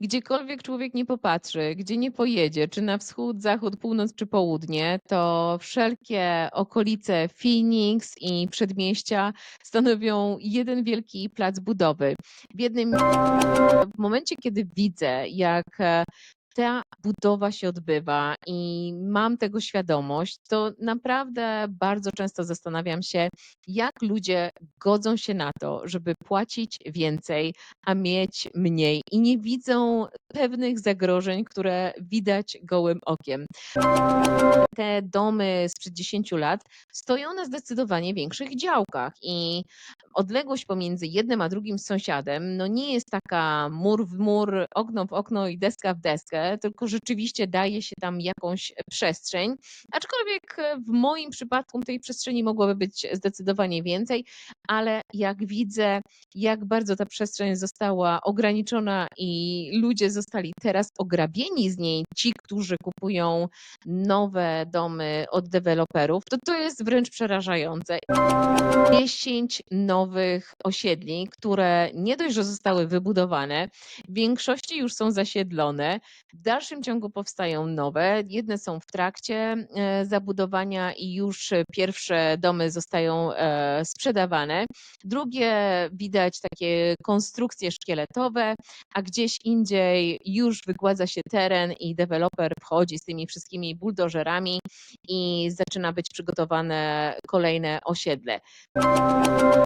Gdziekolwiek człowiek nie popatrzy, gdzie nie pojedzie, czy na wschód, zachód, północ czy południe, to wszelkie okolice Phoenix i przedmieścia stanowią jeden wielki plac budowy. W jednym w momencie, kiedy widzę, jak e, ta budowa się odbywa i mam tego świadomość, to naprawdę bardzo często zastanawiam się, jak ludzie godzą się na to, żeby płacić więcej, a mieć mniej i nie widzą pewnych zagrożeń, które widać gołym okiem. Te domy sprzed 10 lat stoją na zdecydowanie większych działkach i odległość pomiędzy jednym a drugim sąsiadem no nie jest taka mur w mur, okno w okno i deska w deskę, tylko rzeczywiście daje się tam jakąś przestrzeń. Aczkolwiek w moim przypadku tej przestrzeni mogłoby być zdecydowanie więcej, ale jak widzę, jak bardzo ta przestrzeń została ograniczona i ludzie zostali teraz ograbieni z niej, ci, którzy kupują nowe domy od deweloperów, to to jest wręcz przerażające. 10 nowych osiedli, które nie dość, że zostały wybudowane, w większości już są zasiedlone. W dalszym ciągu powstają nowe. Jedne są w trakcie e, zabudowania i już pierwsze domy zostają e, sprzedawane. Drugie widać takie konstrukcje szkieletowe, a gdzieś indziej już wygładza się teren i deweloper wchodzi z tymi wszystkimi buldożerami i zaczyna być przygotowane kolejne osiedle.